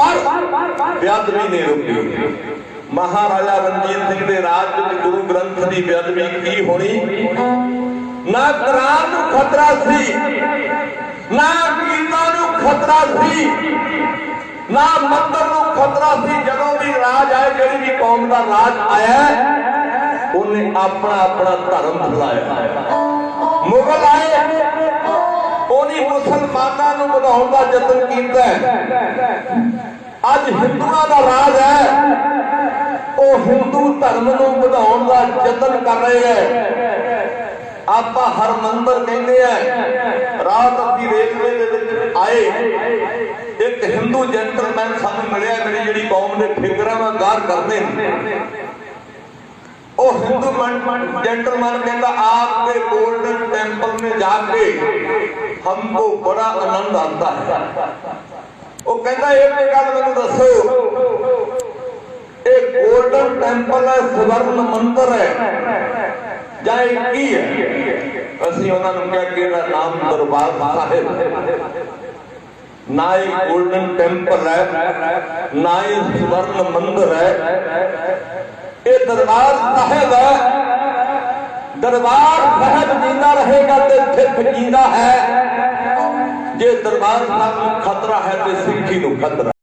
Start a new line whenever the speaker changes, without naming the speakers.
ਪਰ ਬੇਅਦਬੀ ਨਹੀਂ ਰੁਕੀ ਮਹਾਰਾਜਾ ਰਣਜੀਤ ਸਿੰਘ ਦੇ ਰਾਜ ਵਿੱਚ ਗੁਰੂ ਗ੍ਰੰਥ ਦੀ ਬੇਅਦਬੀ ਕੀ ਹੋਣੀ? ਨਾ ਕੁਰਾਨ ਨੂੰ ਖਤਰਾ ਸੀ, ਨਾ ਗੀਤਾ ਨੂੰ ਖਤਰਾ ਸੀ, ਨਾ ਮੰਦਰ ਨੂੰ ਖਤਰਾ ਸੀ। ਜਦੋਂ ਵੀ ਰਾਜ ਆਏ, ਜਿਹੜੀ ਵੀ ਕੌਮ ਦਾ ਰਾਜ ਆਇਆ, ਉਹਨੇ ਆਪਣਾ ਆਪਣਾ ਧਰਮ ਫੈਲਾਇਆ ਮੁਗਲ ਆਏ, ਉਹਨੇ ਮੁਸਲਮਾਨਾਂ ਨੂੰ ਵਧਾਉਣ ਦਾ ਯਤਨ ਕੀਤਾ। ਅੱਜ ਹਿੰਦੂਆਂ ਦਾ ਰਾਜ ਹੈ। ਉਹ ਹਿੰਦੂ ਧਰਮ ਨੂੰ ਵਧਾਉਣ ਦਾ ਯਤਨ ਕਰ ਰਹੇ ਹੈ। ਆਪਾਂ ਹਰ ਮੰਦਰ ਕਹਿੰਦੇ ਆ ਰਾਤ ਅਸੀਂ ਰੇਲਵੇ ਦੇ ਵਿੱਚ ਆਏ। ਇੱਕ ਹਿੰਦੂ ਜੈਂਟਲਮੈਨ ਸਾਨੂੰ ਮਿਲਿਆ, ਮੇਰੀ ਜਿਹੜੀ ਕੌਮ ਦੇ ਫਿਕਰਾਂ ਦਾ ਗਾਰ ਕਰਦੇ ਨੇ। ਉਹ ਹਿੰਦੂ ਜੈਂਟਲਮੈਨ ਕਹਿੰਦਾ ਆਪ ਦੇ ਗੋਲਡਨ ਟੈਂਪਲ ਮੇ ਜਾ ਕੇ ਹਮਕੋ ਬੜਾ ਆਨੰਦ ਆਤਾ ਹੈ। ਉਹ ਕਹਿੰਦਾ ਇਹ ਗੱਲ ਮੈਨੂੰ ਦੱਸੋ। ਇਹ ਗੋਲਡਨ ਟੈਂਪਲ ਹੈ, ਸਵਰਨ ਮੰਦਰ ਹੈ, ਜਾਂ ਇਹ ਕੀ ਹੈ? ਅਸੀਂ ਉਹਨਾਂ ਨੂੰ ਕਿਹਾ ਕਿ ਇਹਦਾ ਨਾਮ ਦਰਬਾਰ ਸਾਹਿਬ? ਨਾ ਇਹ ਗੋਲਡਨ ਟੈਂਪਲ ਹੈ, ਨਾ ਇਹ ਸਵਰਨ ਮੰਦਰ ਹੈ। ਇਹ ਦਰਬਾਰ ਸਾਹਿਬ ਹੈ। ਦਰਬਾਰ ਸਾਹਿਬ ਜਿੰਦਾ ਰਹੇਗਾ ਤੇ ਸਿੱਖ ਜਿੰਦਾ ਹੈ। ਜੇ ਦਰਬਾਰ ਸਾਹਿਬ ਨੂੰ ਖਤਰਾ ਹੈ ਤੇ ਸਿੱਖੀ ਨੂੰ ਖਤਰਾ।